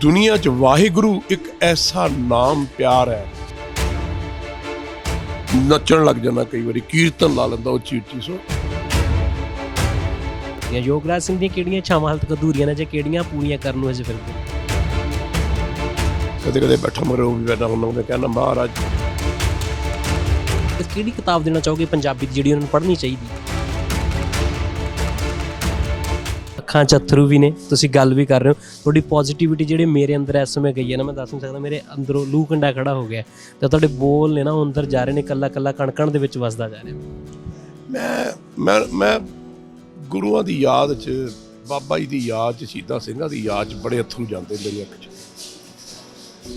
ਦੁਨੀਆ 'ਚ ਵਾਹਿਗੁਰੂ ਇੱਕ ਐਸਾ ਨਾਮ ਪਿਆਰ ਹੈ। ਨੱਚਣ ਲੱਗ ਜਾਂਦਾ ਕਈ ਵਾਰੀ ਕੀਰਤਨ ਲਾ ਲੈਂਦਾ ਉੱਚੀ ਉੱਚੀ ਸੋ ਜਾਂ ਯੋਗਰਾਜ ਸਿੰਘ ਦੀਆਂ ਕਿਹੜੀਆਂ ਇੱਛਾਵਾਂ ਹਾਲ ਤੱਕ ਅਧੂਰੀਆਂ ਨੇ ਜਾਂ ਕਿਹੜੀਆਂ ਪੂਰੀਆਂ ਕਰਨ ਨੂੰ ਅਜੇ ਫਿਰਦੇ? ਕਦੇ ਕਦੇ ਬੈਠਾ ਮਰੋ ਵੀ ਬੈਠਾ ਹੁੰਦਾ ਮੈਂ ਕਹਿੰਦਾ ਮਹਾਰਾਜ ਕਿਹੜੀ ਕਿਤਾਬ ਦੇਣਾ ਚਾਹੋਗੇ ਪੰਜਾਬੀ ਦੀ ਜਿਹੜੀ ਉਹਨਾਂ ਨੂੰ ਪੜ੍ਹਨੀ ਚਾਹੀਦੀ? ਅੱਖਾਂ 'ਚ ਅਥਰੂ ਵੀ ਨੇ, ਤੁਸੀਂ ਗੱਲ ਵੀ ਕਰ ਰਹੇ ਹੋ। ਤੁਹਾਡੀ ਪੋਜ਼ਿਟਿਵਿਟੀ ਜਿਹੜੀ ਮੇਰੇ ਅੰਦਰ ਇਸ ਸਮੇਂ ਗਈ ਹੈ ਨਾ, ਮੈਂ ਦੱਸ ਨਹੀਂ ਸਕਦਾ, ਮੇਰੇ ਅੰਦਰੋਂ ਲੂ ਕੰਡਾ ਖੜਾ ਹੋ ਗਿਆ ਤੇ ਤੁਹਾਡੇ ਬੋਲ ਨੇ ਨਾ, ਉਹ ਅੰਦਰ ਜਾ ਰਹੇ ਨੇ, ਕੱਲਾ ਕੱਲਾ ਕਣਕਣ ਦੇ ਵਿੱਚ ਵਸਦਾ ਜਾ ਰਿਹਾ। ਮੈਂ ਮੈਂ ਮੈਂ ਗੁਰੂਆਂ ਦੀ ਯਾਦ 'ਚ, ਬਾਬਾ ਜੀ ਦੀ ਯਾਦ 'ਚ, ਸ਼ਹੀਦਾਂ ਸਿੰਘਾਂ ਦੀ ਯਾਦ 'ਚ ਬੜੇ ਅਥਰੂ ਜਾਂਦੇ ਮੇਰੀ ਅੱਖ 'ਚ।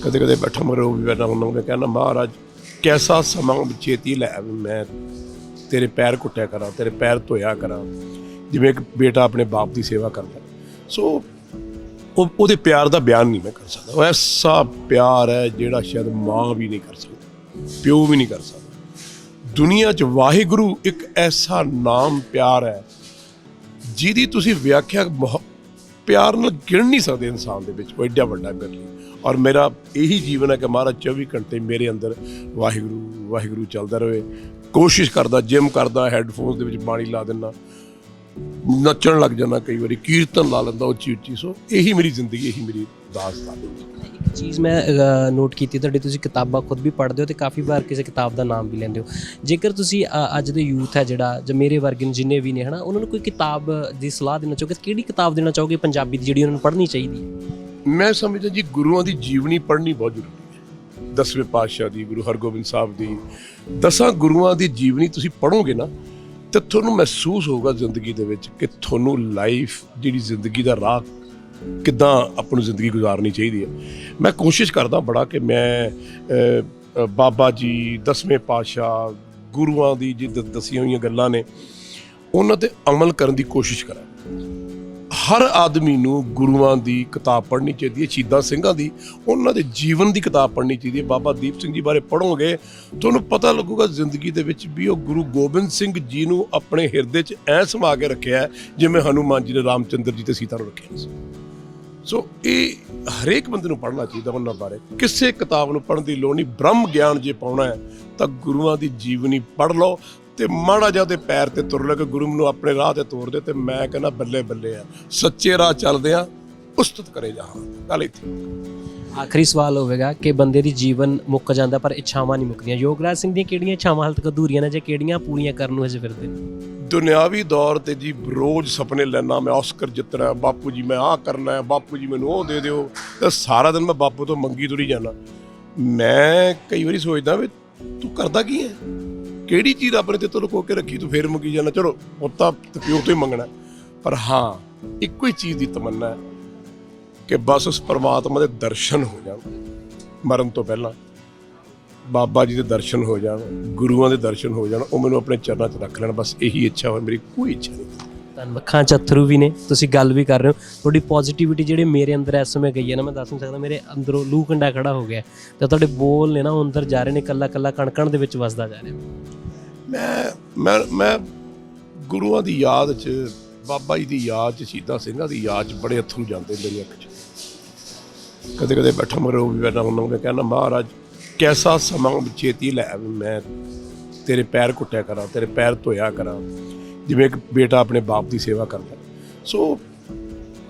ਕਦੇ ਕਦੇ ਬੈਠਾ ਮਰੋ ਵੀ ਬੈਠਾ ਹੁੰਦਾ, ਮੈਂ ਕਹਿੰਦਾ, ਮਹਾਰਾਜ, ਕੈਸਾ ਸਮਾਂ ਚੇਤੀ ਲੈ ਮੈਂ, ਤੇਰੇ ਪੈਰ ਕੁੱਟਿਆ ਕਰਾਂ, ਤੇਰੇ ਪੈਰ ਧੋਇਆ ਕਰਾਂ ਜਿਵੇਂ ਇੱਕ ਬੇਟਾ ਆਪਣੇ ਬਾਪ ਦੀ ਸੇਵਾ ਕਰਦਾ। ਸੋ ਉਹ, ਉਹਦੇ ਪਿਆਰ ਦਾ ਬਿਆਨ ਨਹੀਂ ਮੈਂ ਕਰ ਸਕਦਾ। ਉਹ ਐਸਾ ਪਿਆਰ ਹੈ ਜਿਹੜਾ ਸ਼ਾਇਦ ਮਾਂ ਵੀ ਨਹੀਂ ਕਰ ਸਕਦੀ, ਪਿਓ ਵੀ ਨਹੀਂ ਕਰ ਸਕਦਾ। ਦੁਨੀਆ 'ਚ ਵਾਹਿਗੁਰੂ ਇੱਕ ਐਸਾ ਨਾਮ ਪਿਆਰ ਹੈ, ਜਿਹਦੀ ਤੁਸੀਂ ਵਿਆਖਿਆ ਮੁਹ- ਪਿਆਰ ਨਾਲ ਗਿਣ ਨਹੀਂ ਸਕਦੇ ਇਨਸਾਨ ਦੇ ਵਿੱਚ ਕੋਈ ਐਡਾ ਵੱਡਾ ਮੇਰੇ ਲਈ ਔਰ ਮੇਰਾ ਇਹੀ ਜੀਵਨ ਹੈ ਕਿ ਮਹਾਰਾਜ 24 ਘੰਟੇ ਮੇਰੇ ਅੰਦਰ ਵਾਹਿਗੁਰੂ ਵਾਹਿਗੁਰੂ ਚੱਲਦਾ ਰਹੇ। ਕੋਸ਼ਿਸ਼ ਕਰਦਾ, ਜਿਮ ਕਰਦਾ, ਹੈੱਡਫੋਨਸ ਦੇ ਵਿੱਚ ਬਾਣੀ ਲਾ ਦਿੰਦਾ। ਨੱਚਣ ਲੱਗ ਜਾਂਦਾ ਕਈ ਵਾਰੀ ਕੀਰਤਨ ਲਾ ਲੈਂਦਾ ਉੱਚੀ ਉੱਚੀ ਸੋ ਇਹੀ ਮੇਰੀ ਜ਼ਿੰਦਗੀ ਇਹੀ ਮੇਰੀ ਦਾਸਤਾਨ ਇੱਕ ਚੀਜ਼ ਮੈਂ ਨੋਟ ਕੀਤੀ ਤੁਹਾਡੀ ਤੁਸੀਂ ਕਿਤਾਬਾਂ ਖੁਦ ਵੀ ਪੜ੍ਹਦੇ ਹੋ ਤੇ ਕਾਫੀ ਵਾਰ ਕਿਸੇ ਕਿਤਾਬ ਦਾ ਨਾਮ ਵੀ ਲੈਂਦੇ ਹੋ। ਜੇਕਰ ਤੁਸੀਂ ਅੱਜ ਦੇ ਯੂਥ ਹੈ ਜਿਹੜਾ ਜਾਂ ਮੇਰੇ ਵਰਗੇ ਜਿੰਨੇ ਵੀ ਨੇ ਹਨਾ ਉਹਨਾਂ ਨੂੰ ਕੋਈ ਕਿਤਾਬ ਦੀ ਸਲਾਹ ਦੇਣਾ ਚਾਹੋਗੇ ਕਿਹੜੀ ਕਿਤਾਬ ਦੇਣਾ ਚਾਹੋਗੇ ਪੰਜਾਬੀ ਦੀ ਜਿਹੜੀ ਉਹਨਾਂ ਨੂੰ ਪੜ੍ਹਨੀ ਚਾਹੀਦੀ ਹੈ? ਮੈਂ ਸਮਝਦਾ ਜੀ ਗੁਰੂਆਂ ਦੀ ਜੀਵਨੀ ਪੜ੍ਹਨੀ ਬਹੁਤ ਜ਼ਰੂਰੀ ਹੈ। ਦਸਵੇਂ ਪਾਤਸ਼ਾਹ ਦੀ ਗੁਰੂ ਹਰਗੋਬਿੰਦ ਸਾਹਿਬ ਦੀ। ਦਸਾਂ ਗੁਰੂਆਂ ਦੀ ਜੀਵਨੀ ਤੁਸੀਂ ਪੜ੍ਹੋਗੇ ਨਾ ਤੇ ਤੁਹਾਨੂੰ ਮਹਿਸੂਸ ਹੋਊਗਾ ਜ਼ਿੰਦਗੀ ਦੇ ਵਿੱਚ ਕਿ ਤੁਹਾਨੂੰ ਲਾਈਫ ਜਿਹੜੀ ਜ਼ਿੰਦਗੀ ਦਾ ਰਾਹ ਕਿੱਦਾਂ ਆਪਣੀ ਜ਼ਿੰਦਗੀ ਗੁਜ਼ਾਰਨੀ ਚਾਹੀਦੀ ਹੈ। ਮੈਂ ਕੋਸ਼ਿਸ਼ ਕਰਦਾ ਬੜਾ ਕਿ ਮੈਂ ਬਾਬਾ ਜੀ, ਦਸਵੇਂ ਪਾਤਸ਼ਾਹ, ਗੁਰੂਆਂ ਦੀ ਜਿੱਦ ਦਸੀਆਂ ਹੋਈਆਂ ਗੱਲਾਂ ਨੇ, ਉਹਨਾਂ ਤੇ ਅਮਲ ਕਰਨ ਦੀ ਕੋਸ਼ਿਸ਼ ਕਰਾਂ। ਹਰ ਆਦਮੀ ਨੂੰ ਗੁਰੂਆਂ ਦੀ ਕਿਤਾਬ ਪੜ੍ਹਨੀ ਚਾਹੀਦੀ ਹੈ, ਸ਼ਹੀਦਾਂ ਸਿੰਘਾਂ ਦੀ, ਉਹਨਾਂ ਦੇ ਜੀਵਨ ਦੀ ਕਿਤਾਬ ਪੜ੍ਹਨੀ ਚਾਹੀਦੀ ਹੈ। ਬਾਬਾ ਦੀਪ ਸਿੰਘ ਜੀ ਬਾਰੇ ਪੜ੍ਹੋਗੇ, ਤੁਹਾਨੂੰ ਪਤਾ ਲੱਗੂਗਾ ਜ਼ਿੰਦਗੀ ਦੇ ਵਿੱਚ ਵੀ ਉਹ ਗੁਰੂ ਗੋਬਿੰਦ ਸਿੰਘ ਜੀ ਨੂੰ ਆਪਣੇ ਹਿਰਦੇ 'ਚ ਐ ਸਮਾ ਕੇ ਰੱਖਿਆ ਜਿਵੇਂ ਹਨੂਮਾਨ ਜੀ ਨੇ ਰਾਮਚੰਦਰ ਜੀ ਤੇ ਸੀਤਾ ਨੂੰ ਰੱਖਿਆ ਸੀ। ਸੋ ਇਹ ਹਰੇਕ ਬੰਦੇ ਨੂੰ ਪੜ੍ਹਨਾ ਚਾਹੀਦਾ ਉਹਨਾਂ ਬਾਰੇ। ਕਿਸੇ ਕਿਤਾਬ ਨੂੰ ਪੜ੍ਹਨ ਦੀ ਲੋੜ ਨਹੀਂ, ਬ੍ਰਹਮ ਗਿਆਨ ਜੇ ਪਾਉਣਾ ਹੈ, ਤਾਂ ਗੁਰੂਆਂ ਦੀ ਜੀਵਨੀ ਪੜ੍ਹ ਲਓ ਤੇ ਮਾੜਾ ਜਿਹਾ ਉਹਦੇ ਪੈਰ ਤੇ ਤੁਰ ਲੈ ਕੇ ਗੁਰੂ ਨੂੰ ਆਪਣੇ ਰਾਹ ਤੇ ਤੋਰ ਦੇ ਤੇ ਮੈਂ ਕਹਿੰਦਾ ਬੱਲੇ ਬੱਲੇ ਆ ਸੱਚੇ ਰਾਹ ਚੱਲਦੇ ਆ ਉਸਤਤ ਕਰੇ ਜਹਾਂ ਗੱਲ ਇੱਥੇ ਆਖਰੀ ਸਵਾਲ ਹੋਵੇਗਾ ਕਿ ਬੰਦੇ ਦੀ ਜੀਵਨ ਮੁੱਕ ਜਾਂਦਾ ਪਰ ਇੱਛਾਵਾਂ ਨਹੀਂ ਮੁੱਕਦੀਆਂ। ਯੋਗਰਾਜ ਸਿੰਘ ਦੀਆਂ ਕਿਹੜੀਆਂ ਇੱਛਾਵਾਂ ਹਾਲ ਤੱਕ ਅਧੂਰੀਆਂ ਨੇ ਜਾਂ ਕਿਹੜੀਆਂ ਪੂਰੀਆਂ ਕਰਨ ਨੂੰ ਅਜੇ ਫਿਰਦੇ? ਨੇ ਦੁਨਿਆਵੀ ਦੌਰ ਤੇ ਜੀ ਰੋਜ਼ ਸੁਪਨੇ ਲੈਣਾ ਮੈਂ ਆਸਕਰ ਜਿੱਤਣਾ ਬਾਪੂ ਜੀ ਮੈਂ ਆਹ ਕਰਨਾ ਹੈ ਬਾਪੂ ਜੀ ਮੈਨੂੰ ਉਹ ਦੇ ਦਿਓ ਤੇ ਸਾਰਾ ਦਿਨ ਮੈਂ ਬਾਪੂ ਤੋਂ ਮੰਗੀ ਤੁਰੀ ਜਾਣਾ। ਮੈਂ ਕਈ ਵਾਰੀ ਸੋਚਦਾ ਵੀ ਤੂੰ ਕਰਦਾ ਕੀ ਹੈ? ਕਿਹੜੀ ਚੀਜ਼ ਆਪਣੇ ਤੇ ਤੋਂ ਲੁਕੋ ਕੇ ਰੱਖੀ? ਤੂੰ ਫੇਰ ਮੰਗੀ ਜਾਣਾ ਚਲੋ ਉਹ ਤਾਂ ਪਿਓ ਤੋਂ ਹੀ ਮੰਗਣਾ ਪਰ ਹਾਂ, ਇੱਕੋ ਹੀ ਚੀਜ਼ ਦੀ ਤਮੰਨਾ ਹੈ ਕਿ ਬਸ ਉਸ ਪਰਮਾਤਮਾ ਦੇ ਦਰਸ਼ਨ ਹੋ ਜਾਣ। ਮਰਨ ਤੋਂ ਪਹਿਲਾਂ ਬਾਬਾ ਜੀ ਦੇ ਦਰਸ਼ਨ ਹੋ ਜਾਣ, ਗੁਰੂਆਂ ਦੇ ਦਰਸ਼ਨ ਹੋ ਜਾਣ, ਉਹ ਮੈਨੂੰ ਆਪਣੇ ਚਰਨਾਂ 'ਚ ਰੱਖ ਲੈਣ। ਬਸ ਇਹੀ ਇੱਛਾ ਹੋਵੇ ਮੇਰੀ ਕੋਈ ਇੱਛਾ ਨਹੀਂ। ਤੁਹਾਨੂੰ ਅੱਖਾਂ 'ਚ ਅਥਰੂ ਵੀ ਨੇ। ਤੁਸੀਂ ਗੱਲ ਵੀ ਕਰ ਰਹੇ ਹੋ। ਤੁਹਾਡੀ ਪੋਜ਼ਿਟਿਵਿਟੀ ਜਿਹੜੀ ਮੇਰੇ ਅੰਦਰ ਇਸ ਸਮੇਂ ਗਈ ਹੈ ਨਾ, ਮੈਂ ਦੱਸ ਨਹੀਂ ਸਕਦਾ, ਮੇਰੇ ਅੰਦਰੋਂ ਲੂ ਕੰਡਾ ਖੜਾ ਹੋ ਗਿਆ। ਤੇ ਤੁਹਾਡੇ ਬੋਲ ਨੇ ਨਾ, ਉਹ ਅੰਦਰ ਜਾ ਰਹੇ ਨੇ, ਕੱਲਾ ਕੱਲਾ ਕਣਕਣ ਦੇ ਵਿੱਚ ਵਸਦਾ ਜਾ ਰਿਹਾ। ਮੈਂ ਮੈਂ ਮੈਂ ਗੁਰੂਆਂ ਦੀ ਯਾਦ 'ਚ, ਬਾਬਾ ਜੀ ਦੀ ਯਾਦ 'ਚ, ਸ਼ਹੀਦਾਂ ਸਿੰਘਾਂ ਦੀ ਯਾਦ 'ਚ ਬੜੇ ਅਥਰੂ ਜਾਂਦੇ ਮੇਰੀ ਅੱਖ 'ਚ। ਕਦੇ ਕਦੇ ਬੈਠਾ ਮਰੋ ਵੀ ਬੈਠਾ ਹੁੰਦਾ, ਮੈਂ ਕਹਿੰਦਾ, ਮਹਾਰਾਜ, ਕੈਸਾ ਸਮਾਂ ਚੇਤੀ ਲੈ ਮੈਂ? ਤੇਰੇ ਪੈਰ ਕੁੱਟਿਆ ਕਰਾਂ, ਤੇਰੇ ਪੈਰ ਧੋਇਆ ਕਰਾਂ। ਜਿਵੇਂ ਇੱਕ ਬੇਟਾ ਆਪਣੇ ਬਾਪ ਦੀ ਸੇਵਾ ਕਰਦਾ ਸੋ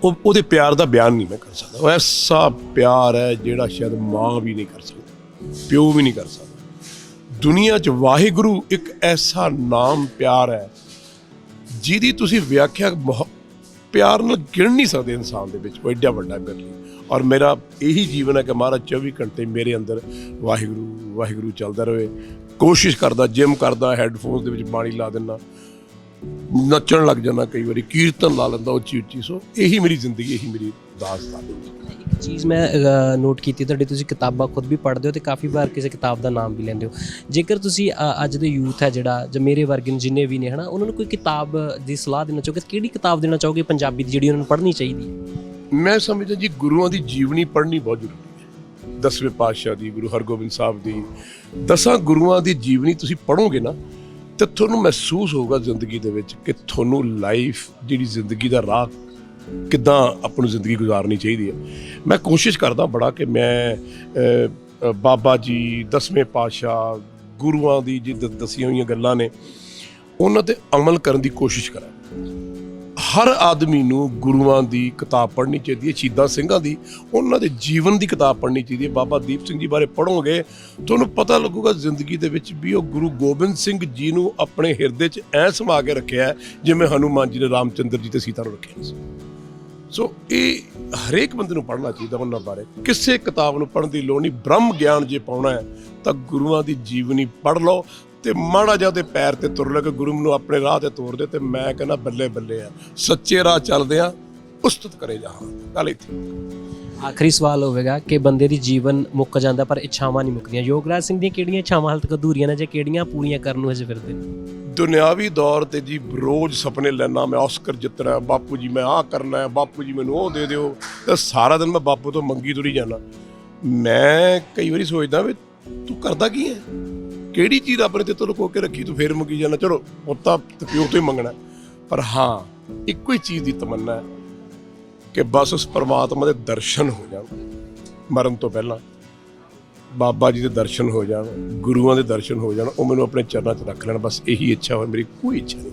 ਉਹ ਉਹਦੇ ਪਿਆਰ ਦਾ ਬਿਆਨ ਨਹੀਂ ਮੈਂ ਕਰ ਸਕਦਾ। ਉਹ ਐਸਾ ਪਿਆਰ ਹੈ ਜਿਹੜਾ ਸ਼ਾਇਦ ਮਾਂ ਵੀ ਨਹੀਂ ਕਰ ਸਕਦੀ, ਪਿਓ ਵੀ ਨਹੀਂ ਕਰ ਸਕਦਾ। ਦੁਨੀਆ 'ਚ ਵਾਹਿਗੁਰੂ ਇੱਕ ਐਸਾ ਨਾਮ ਪਿਆਰ ਹੈ ਜਿਹਦੀ ਤੁਸੀਂ ਵਿਆਖਿਆ ਮੁਹ- ਪਿਆਰ ਨਾਲ ਗਿਣ ਨਹੀਂ ਸਕਦੇ ਇਨਸਾਨ ਦੇ ਵਿੱਚ, ਉਹ ਐਡਾ ਵੱਡਾ ਮੇਰੇ ਲਈ ਔਰ ਮੇਰਾ ਇਹੀ ਜੀਵਨ ਹੈ ਕਿ ਮਹਾਰਾਜ 24 ਘੰਟੇ ਮੇਰੇ ਅੰਦਰ ਵਾਹਿਗੁਰੂ ਵਾਹਿਗੁਰੂ ਚੱਲਦਾ ਰਹੇ। ਕੋਸ਼ਿਸ਼ ਕਰਦਾ, ਜਿਮ ਕਰਦਾ, ਹੈੱਡਫੋਨਸ ਦੇ ਵਿੱਚ ਬਾਣੀ ਲਾ ਦਿੰਦਾ। ਨੱਚਣ ਲੱਗ ਜਾਂਦਾ ਕਈ ਵਾਰੀ ਕੀਰਤਨ ਲਾ ਲੈਂਦਾ ਉੱਚੀ ਉੱਚੀ ਸੋ ਇਹੀ ਮੇਰੀ ਜ਼ਿੰਦਗੀ ਇਹੀ ਮੇਰੀ ਦਾਸਤਾਨ ਇੱਕ ਚੀਜ਼ ਮੈਂ ਨੋਟ ਕੀਤੀ ਤੁਹਾਡੀ ਤੁਸੀਂ ਕਿਤਾਬਾਂ ਖੁਦ ਵੀ ਪੜ੍ਹਦੇ ਹੋ ਤੇ ਕਾਫੀ ਵਾਰ ਕਿਸੇ ਕਿਤਾਬ ਦਾ ਨਾਮ ਵੀ ਲੈਂਦੇ ਹੋ। ਜੇਕਰ ਤੁਸੀਂ ਅੱਜ ਦੇ ਯੂਥ ਹੈ ਜਿਹੜਾ ਜਾਂ ਮੇਰੇ ਵਰਗੇ ਜਿੰਨੇ ਵੀ ਨੇ ਹਨਾ ਉਹਨਾਂ ਨੂੰ ਕੋਈ ਕਿਤਾਬ ਦੀ ਸਲਾਹ ਦੇਣਾ ਚਾਹੋਗੇ? ਕਿਹੜੀ ਕਿਤਾਬ ਦੇਣਾ ਚਾਹੋਗੇ ਪੰਜਾਬੀ ਦੀ ਜਿਹੜੀ ਉਹਨਾਂ ਨੂੰ ਪੜ੍ਹਨੀ ਚਾਹੀਦੀ ਹੈ? ਮੈਂ ਸਮਝਦਾ ਜੀ ਗੁਰੂਆਂ ਦੀ ਜੀਵਨੀ ਪੜ੍ਹਨੀ ਬਹੁਤ ਜ਼ਰੂਰੀ ਹੈ। ਦਸਵੇਂ ਪਾਤਸ਼ਾਹ ਦੀ ਗੁਰੂ ਹਰਗੋਬਿੰਦ ਸਾਹਿਬ ਦੀ ਦਸਾਂ ਗੁਰੂਆਂ ਦੀ ਜੀਵਨੀ ਤੁਸੀਂ ਪੜ੍ਹੋਗੇ ਨਾ ਤੇ ਤੁਹਾਨੂੰ ਮਹਿਸੂਸ ਹੋਊਗਾ ਜ਼ਿੰਦਗੀ ਦੇ ਵਿੱਚ ਕਿ ਤੁਹਾਨੂੰ ਲਾਈਫ ਜਿਹੜੀ ਜ਼ਿੰਦਗੀ ਦਾ ਰਾਹ ਕਿੱਦਾਂ ਆਪਾਂ ਨੂੰ ਜ਼ਿੰਦਗੀ ਗੁਜ਼ਾਰਨੀ ਚਾਹੀਦੀ ਹੈ। ਮੈਂ ਕੋਸ਼ਿਸ਼ ਕਰਦਾ ਬੜਾ ਕਿ ਮੈਂ ਬਾਬਾ ਜੀ, ਦਸਵੇਂ ਪਾਤਸ਼ਾਹ, ਗੁਰੂਆਂ ਦੀ ਜੀ ਦ- ਦੱਸੀਆਂ ਹੋਈਆਂ ਗੱਲਾਂ ਨੇ, ਉਹਨਾਂ ਤੇ ਅਮਲ ਕਰਨ ਦੀ ਕੋਸ਼ਿਸ਼ ਕਰਾਂ। ਹਰ ਆਦਮੀ ਨੂੰ ਗੁਰੂਆਂ ਦੀ ਕਿਤਾਬ ਪੜ੍ਹਨੀ ਚਾਹੀਦੀ ਹੈ, ਸ਼ਹੀਦਾਂ ਸਿੰਘਾਂ ਦੀ, ਉਹਨਾਂ ਦੇ ਜੀਵਨ ਦੀ ਕਿਤਾਬ ਪੜ੍ਹਨੀ ਚਾਹੀਦੀ ਹੈ। ਬਾਬਾ ਦੀਪ ਸਿੰਘ ਜੀ ਬਾਰੇ ਪੜ੍ਹੋਗੇ, ਤੁਹਾਨੂੰ ਪਤਾ ਲੱਗੂਗਾ ਜ਼ਿੰਦਗੀ ਦੇ ਵਿੱਚ ਵੀ ਉਹ ਗੁਰੂ ਗੋਬਿੰਦ ਸਿੰਘ ਜੀ ਨੂੰ ਆਪਣੇ ਹਿਰਦੇ 'ਚ ਐ ਸਮਾ ਕੇ ਰੱਖਿਆ ਜਿਵੇਂ ਹਨੂਮਾਨ ਜੀ ਨੇ ਰਾਮਚੰਦਰ ਜੀ ਤੇ ਸੀਤਾ ਨੂੰ ਰੱਖਿਆ ਸੀ। ਸੋ ਇਹ ਹਰੇਕ ਬੰਦੇ ਨੂੰ ਪੜ੍ਹਨਾ ਚਾਹੀਦਾ ਉਹਨਾਂ ਬਾਰੇ। ਕਿਸੇ ਕਿਤਾਬ ਨੂੰ ਪੜ੍ਹਨ ਦੀ ਲੋੜ ਨਹੀਂ, ਬ੍ਰਹਮ ਗਿਆਨ ਜੇ ਪਾਉਣਾ ਹੈ, ਤਾਂ ਗੁਰੂਆਂ ਦੀ ਜੀਵਨੀ ਪੜ੍ਹ ਲਓ ਤੇ ਮਾੜਾ ਜਿਹਾ ਉਹਦੇ ਪੈਰ ਤੇ ਤੁਰ ਲੈ ਕੇ ਗੁਰੂ ਨੂੰ ਆਪਣੇ ਰਾਹ ਤੇ ਤੋਰ ਦੇ ਤੇ ਮੈਂ ਕਹਿੰਦਾ ਬੱਲੇ ਬੱਲੇ ਆ। ਸੱਚੇ ਰਾਹ ਚੱਲਦੇ ਆ ਉਸਤਤ ਕਰੇ ਜਹਾਂ ਗੱਲ ਇੱਥੇ ਆਖਰੀ ਸਵਾਲ ਹੋਵੇਗਾ ਕਿ ਬੰਦੇ ਦੀ ਜੀਵਨ ਮੁੱਕ ਜਾਂਦਾ ਪਰ ਇੱਛਾਵਾਂ ਨਹੀਂ ਮੁੱਕਦੀਆਂ। ਯੋਗਰਾਜ ਸਿੰਘ ਦੀਆਂ ਕਿਹੜੀਆਂ ਇੱਛਾਵਾਂ ਹਾਲ ਤੱਕ ਅਧੂਰੀਆਂ ਨੇ ਜਾਂ ਕਿਹੜੀਆਂ ਪੂਰੀਆਂ ਕਰਨ ਨੂੰ ਹਜੇ ਫਿਰਦੇ ਨੇ? ਦੁਨਿਆਵੀ ਦੌਰ ਤੇ ਜੀ ਰੋਜ਼ ਸੁਪਨੇ ਲੈਣਾ ਮੈਂ ਆਸਕਰ ਜਿੱਤਣਾ ਬਾਪੂ ਜੀ ਮੈਂ ਆਹ ਕਰਨਾ ਹੈ ਬਾਪੂ ਜੀ ਮੈਨੂੰ ਉਹ ਦੇ ਦਿਓ। ਤੇ ਸਾਰਾ ਦਿਨ ਮੈਂ ਬਾਪੂ ਤੋਂ ਮੰਗੀ ਤੁਰੀ ਜਾਣਾ। ਮੈਂ ਕਈ ਵਾਰੀ ਸੋਚਦਾ ਵੀ ਤੂੰ ਕਰਦਾ ਕੀ ਹੈ? ਕਿਹੜੀ ਚੀਜ਼ ਰੱਬ ਨੇ ਤੇ ਤੋਂ ਲੁਕੋ ਕੇ ਰੱਖੀ? ਤੂੰ ਫੇਰ ਮੰਗੀ ਜਾਣਾ। ਚਲੋ ਉਹ ਤਾਂ ਪਿਓ ਤੋਂ ਹੀ ਮੰਗਣਾ। ਪਰ ਹਾਂ, ਇੱਕੋ ਹੀ ਚੀਜ਼ ਦੀ ਤਮੰਨਾ ਹੈ ਕਿ ਬਸ ਉਸ ਪਰਮਾਤਮਾ ਦੇ ਦਰਸ਼ਨ ਹੋ ਜਾਣ। ਮਰਨ ਤੋਂ ਪਹਿਲਾਂ ਬਾਬਾ ਜੀ ਦੇ ਦਰਸ਼ਨ ਹੋ ਜਾਣ, ਗੁਰੂਆਂ ਦੇ ਦਰਸ਼ਨ ਹੋ ਜਾਣ, ਉਹ ਮੈਨੂੰ ਆਪਣੇ ਚਰਨਾਂ 'ਚ ਰੱਖ ਲੈਣ। ਬਸ ਇਹੀ ਇੱਛਾ ਹੋਵੇ ਮੇਰੀ ਕੋਈ ਇੱਛਾ ਨਹੀਂ।